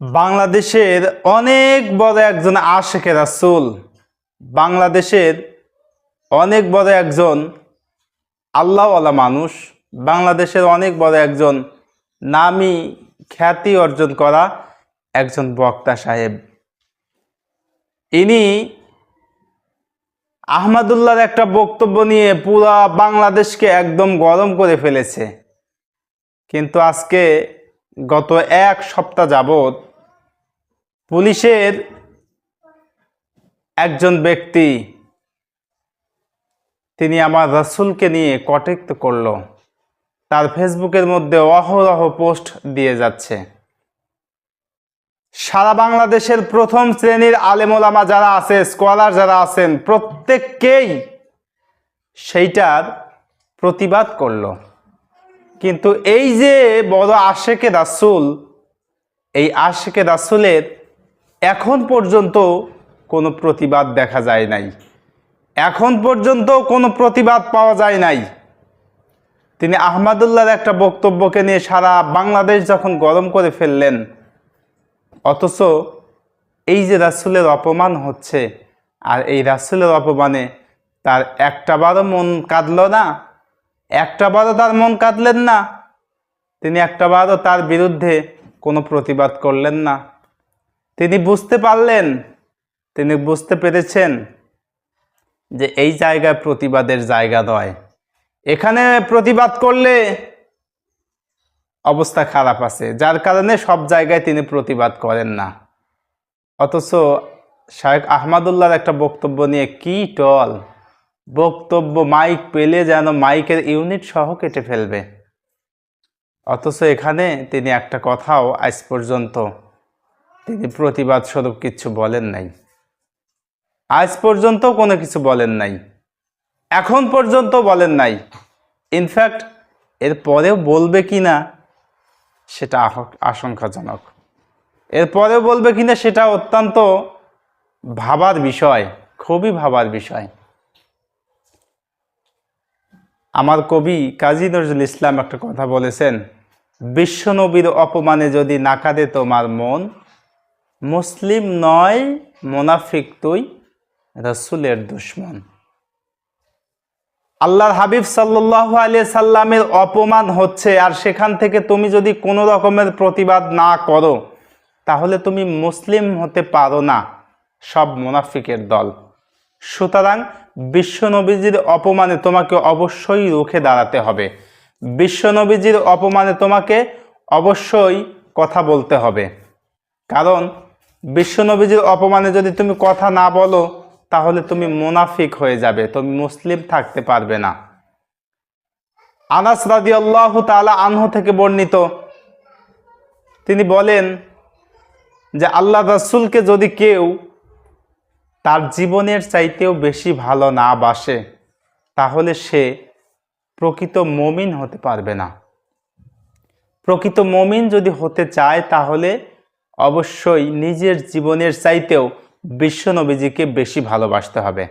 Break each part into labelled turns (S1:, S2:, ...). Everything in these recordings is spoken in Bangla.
S1: বাংলাদেশের অনেক বড় একজন আশেখের রাসুল। বাংলাদেশের অনেক বড় একজন আল্লাহওয়ালা মানুষ। বাংলাদেশের অনেক বড় একজন নামি খ্যাতি অর্জন করা একজন বক্তা সাহেব। ইনি আহমদুল্লাহর একটা বক্তব্য নিয়ে পুরা বাংলাদেশকে একদম গরম করে ফেলেছে। কিন্তু আজকে গত এক সপ্তাহ যাবৎ পুলিশের একজন ব্যক্তি, তিনি আমার রাসূলকে নিয়ে কটাক্ত করল। তার ফেসবুকের মধ্যে অহরহ পোস্ট দিয়ে যাচ্ছে। সারা বাংলাদেশের প্রথম শ্রেণির আলেমোলামা যারা আছে, স্কলার যারা আছেন, প্রত্যেককেই সেইটার প্রতিবাদ করল। কিন্তু এই যে বড় আশেকে রাসুল, এই আশেকে রাসুলের এখন পর্যন্ত কোনো প্রতিবাদ দেখা যায় নাই। এখন পর্যন্ত কোনো প্রতিবাদ পাওয়া যায় নাই। তিনি আহমদুল্লাহর একটা বক্তব্যকে নিয়ে সারা বাংলাদেশ যখন গরম করে ফেললেন, অথচ এই যে রাসুলের অপমান হচ্ছে, আর এই রাসুলের অপমানে তার একটাবারও মন কাঁদল না একটাবারও তার মন কাঁদলেন না, তিনি একটাবারও তার বিরুদ্ধে কোনো প্রতিবাদ করলেন না। তিনি বুঝতে পারলেন, তিনি বুঝতে পেরেছেন যে এই জায়গায় প্রতিবাদের জায়গা নয়। এখানে প্রতিবাদ করলে অবস্থা খারাপ আছে, যার কারণে সব জায়গায় তিনি প্রতিবাদ করেন না। অথচ শায়েখ আহমদুল্লাহর একটা বক্তব্য নিয়ে কি টল, বক্তব্য মাইক পেলে যেন মাইকের ইউনিট সহ কেটে ফেলবে। অথচ এখানে তিনি একটা কথাও আজ পর্যন্ত তিনি প্রতিবাদ স্বরূপ কিছু বলেন নাই। আজ পর্যন্ত কোনো কিছু বলেন নাই। এখন পর্যন্ত বলেন নাই। ইনফ্যাক্ট এর পরেও বলবে কি না, সেটা আশঙ্কাজনক। এরপরেও বলবে কিনা সেটা অত্যন্ত ভাবার বিষয়, খুবই ভাবার বিষয়। আমার কবি কাজী নজরুল ইসলাম একটা কথা বলেছেন, বিশ্বনবীর অপমানে যদি নাকাদে তোমার মন মুসলিম নয়, মোনাফিক তুই রসুলের দুশ্মন। আল্লাহর হাবিব সাল্লাহ আলিয়া সাল্লামের অপমান হচ্ছে, আর সেখান থেকে তুমি যদি কোনো রকমের প্রতিবাদ না করো, তাহলে তুমি মুসলিম হতে পারো না, সব মোনাফিকের দল। সুতরাং বিশ্বনবীজির অপমানে তোমাকে অবশ্যই রুখে দাঁড়াতে হবে। বিশ্বনবীজির অপমানে তোমাকে অবশ্যই কথা বলতে হবে। কারণ বিশ্বনবীজির অপমানে যদি তুমি কথা না বলো, তাহলে তুমি মুনাফিক হয়ে যাবে, তুমি মুসলিম থাকতে পারবে না। আনাস রাদি আল্লাহ তালা আনহু থেকে বর্ণিত, তিনি বলেন যে আল্লাহ রসুলকে যদি কেউ তার জীবনের চাইতেও বেশি ভালো না বাসে, তাহলে সে প্রকৃত মমিন হতে পারবে না। প্রকৃত মমিন যদি হতে চায়, তাহলে অবশ্যই নিজের জীবনের চাইতেও বিশ্বনবীজিকে বেশি ভালোবাসতে হবে।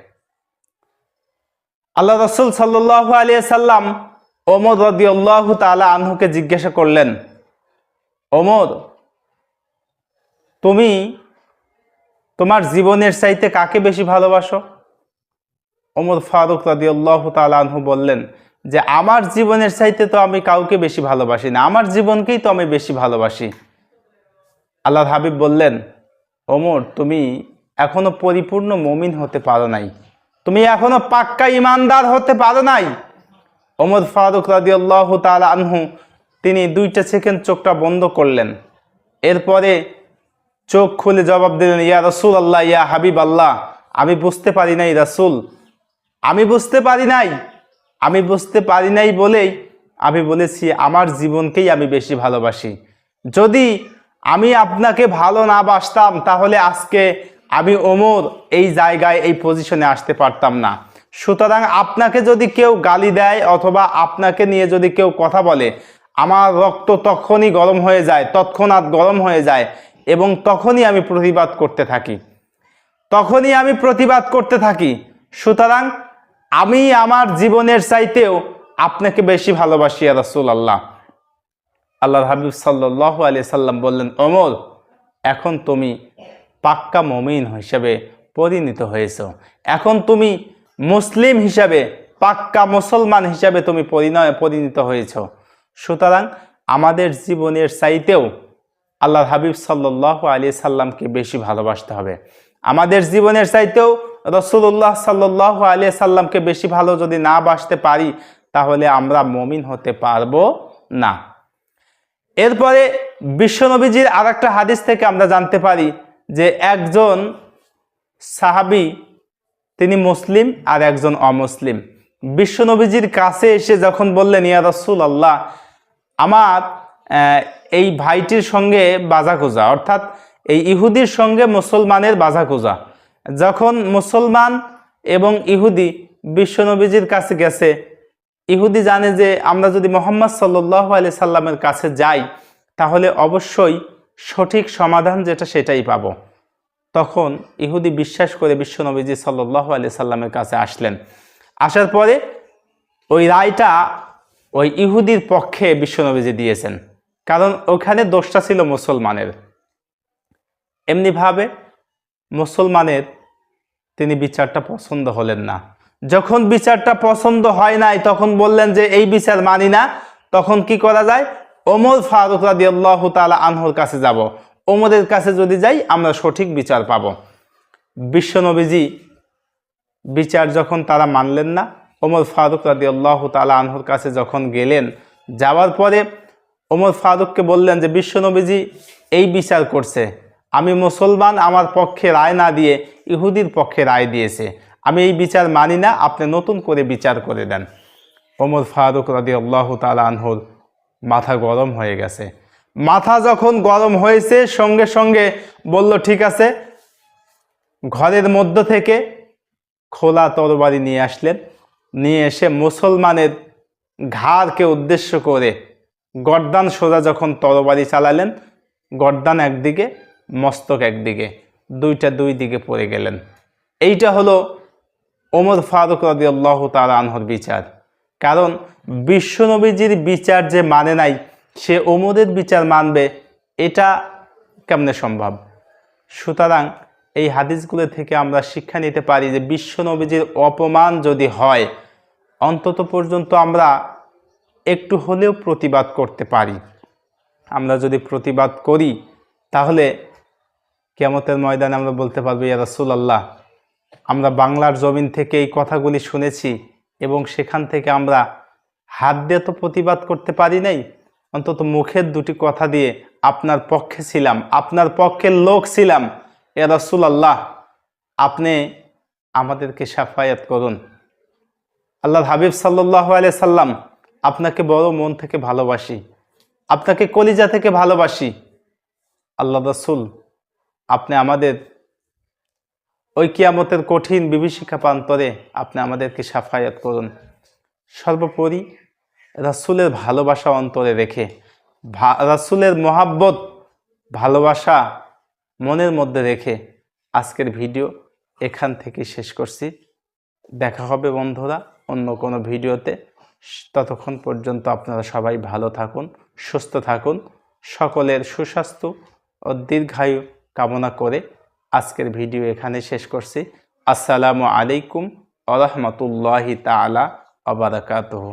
S1: আল্লাহ রসুল সাল্লাহ আলিয়া সাল্লাম ওমর রদি আল্লাহ তালা আনহুকে জিজ্ঞাসা করলেন, ওমর, তুমি তোমার জীবনের চাইতে কাকে বেশি ভালোবাসো? ওমর ফারুক রাদি আল্লাহ তালাহু বললেন, যে আমার জীবনের চাইতে তো আমি কাউকে বেশি ভালোবাসি না, আমার জীবনকেই তো আমি বেশি ভালোবাসি। আল্লাহ হাবিব বললেন, ওমর, তুমি এখনও পরিপূর্ণ মমিন হতে পারো নাই। তুমি এখনও পাক্কা ইমানদার হতে পারো নাই। ওমর ফারুক রাদি আল্লাহ তালা আনহু তিনি দুইটা সেকেন্ড চোখটা বন্ধ করলেন। এরপরে চোখ খুলে জবাব দিলেন, ইয়া রসুল আল্লাহ ইয়া হাবিব আল্লাহ, আমি বুঝতে পারি নাই রাসুল। আমি বুঝতে পারি নাই। আমি বুঝতে পারি নাই বলেই আমি বলেছি, আমার জীবনকেই আমি বেশি ভালোবাসি। যদি আমি আপনাকে ভালো না বাসতাম, তাহলে আজকে আমি ওমর এই জায়গায়, এই পজিশনে আসতে পারতাম না। সুতরাং আপনাকে যদি কেউ গালি দেয় অথবা আপনাকে নিয়ে যদি কেউ কথা বলে, আমার রক্ত তখনই গরম হয়ে যায়, তৎক্ষণাৎ গরম হয়ে যায় এবং তখনই আমি প্রতিবাদ করতে থাকি। তখনই আমি প্রতিবাদ করতে থাকি। সুতরাং আমি আমার জীবনের চাইতেও আপনাকে বেশি ভালোবাসি রাসুল আল্লাহ আল্লাহ হাবিব সাল্লাহ আলি সাল্লাম বললেন ওমর এখন তুমি পাক্কা মমিন হিসাবে পরিণত হয়েছ। এখন তুমি মুসলিম হিসাবে, পাক্কা মুসলমান হিসাবে তুমি পরিণয়, পরিণত হয়েছ। সুতরাং আমাদের জীবনের চাইতেও আল্লাহ হাবিব সাল্লাহ আলী সাল্লামকে বেশি ভালোবাসতে হবে। আমাদের জীবনের চাইতেও রসুল্লাহ সাল্লাহ আলী সাল্লামকে বেশি ভালো যদি না বাসতে পারি, তাহলে আমরা মমিন হতে পারব না। এরপরে বিশ্বনবীজির আর একটা হাদিস থেকে আমরা জানতে পারি যে একজন সাহাবি, তিনি মুসলিম আর একজন অমুসলিম। বিশ্বনবীজির কাছে এসে যখন বললেন, ইয়া রসুল আল্লাহ আমার এই ভাইটির সঙ্গে বাজা খোঁজা অর্থাৎ এই ইহুদির সঙ্গে মুসলমানের বাজা খোঁজা যখন মুসলমান এবং ইহুদি বিশ্বনবীজির কাছে গেছে ইহুদি জানে যে আমরা যদি মোহাম্মদ সাল্লাহ আলি সাল্লামের কাছে যাই, তাহলে অবশ্যই সঠিক সমাধান যেটা সেটাই পাব। তখন ইহুদি বিশ্বাস করে বিশ্বনবীজি সাল্লাহ আলি সাল্লামের কাছে আসলেন। আসার পরে ওই রায়টা ওই ইহুদির পক্ষে বিশ্বনবীজি দিয়েছেন। কারণ ওখানে দোষটা ছিল মুসলমানের। এমনিভাবে মুসলমানের তিনি বিচারটা পছন্দ হলেন না। যখন বিচারটা পছন্দ হয় নাই, তখন বললেন যে এই বিচার মানি না। তখন কি করা যায়? ওমর ফারুক রাদি আল্লাহ তালা আনহর কাছে যাব। ওমরের কাছে যদি যাই, আমরা সঠিক বিচার পাব। বিশ্বনবীজি বিচার যখন তারা মানলেন না, ওমর ফারুক রাদি আল্লাহ তালা আনহর কাছে যখন গেলেন, যাওয়ার পরে ওমর ফারুককে বললেন যে বিশ্বনবীজি এই বিচার করছে। আমি মুসলমান, আমার পক্ষে রায় না দিয়ে ইহুদির পক্ষে রায় দিয়েছে। আমি এই বিচার মানি না, আপনি নতুন করে বিচার করে দেন। ওমর ফারুক রাদি আল্লাহ তালা আনহুর মাথা গরম হয়ে গেছে। মাথা যখন গরম হয়েছে, সঙ্গে সঙ্গে বলল, ঠিক আছে। ঘরের মধ্য থেকে খোলা তরবারি নিয়ে আসলেন। নিয়ে এসে মুসলমানের ঘাড়কে উদ্দেশ্য করে গর্দান সোজা যখন তরবারি চালালেন, গর্দান একদিকে, মস্তক একদিকে, দুইটা দুই দিকে পড়ে গেলেন। এইটা হলো ওমর ফারুক রদি আল্লাহ তালা আনহর বিচার। কারণ বিশ্বনবীজির বিচার যে মানে নাই, সে ওমরের বিচার মানবে, এটা কেমনে সম্ভব? সুতরাং এই হাদিসগুলো থেকে আমরা শিক্ষা নিতে পারি যে বিশ্বনবীজির অপমান যদি হয়, অন্তত পর্যন্ত আমরা একটু হলেও প্রতিবাদ করতে পারি। আমরা যদি প্রতিবাদ করি, তাহলে কেমতের ময়দানে আমরা বলতে পারব, ইয়া রাসূলুল্লাহ আমরা বাংলার জমিন থেকে এই কথাগুলি শুনেছি এবং সেখান থেকে আমরা হাত দিয়ে তো প্রতিবাদ করতে পারি নাই, অন্তত মুখের দুটি কথা দিয়ে আপনার পক্ষে ছিলাম, আপনার পক্ষের লোক ছিলাম। এ রসুল আল্লাহ আপনি আমাদেরকে সাফায়াত করুন। আল্লাহ হাবিব সাল্লাহ আলিয়া সাল্লাম, আপনাকে বড় মন থেকে ভালোবাসি, আপনাকে কলিজা থেকে ভালোবাসি। আল্লাহ রসুল, আপনি আমাদের ওই কিয়ামতের কঠিন বিভীষিকা প্রান্তরে আপনি আমাদেরকে সাফায়াত করুন। সর্বোপরি রাসুলের ভালোবাসা অন্তরে রেখে রাসুলের মহাব্বত, ভালোবাসা মনের মধ্যে রেখে আজকের ভিডিও এখান থেকে শেষ করছি। দেখা হবে বন্ধুরা অন্য কোনো ভিডিওতে। ততক্ষণ পর্যন্ত আপনারা সবাই ভালো থাকুন, সুস্থ থাকুন, সকলের সুস্বাস্থ্য ও দীর্ঘায়ু কামনা করে আজকের ভিডিও এখানে শেষ করছি। আসসালামু আলাইকুম আ রহমতুল্লাহি তালা আবরাকাতহ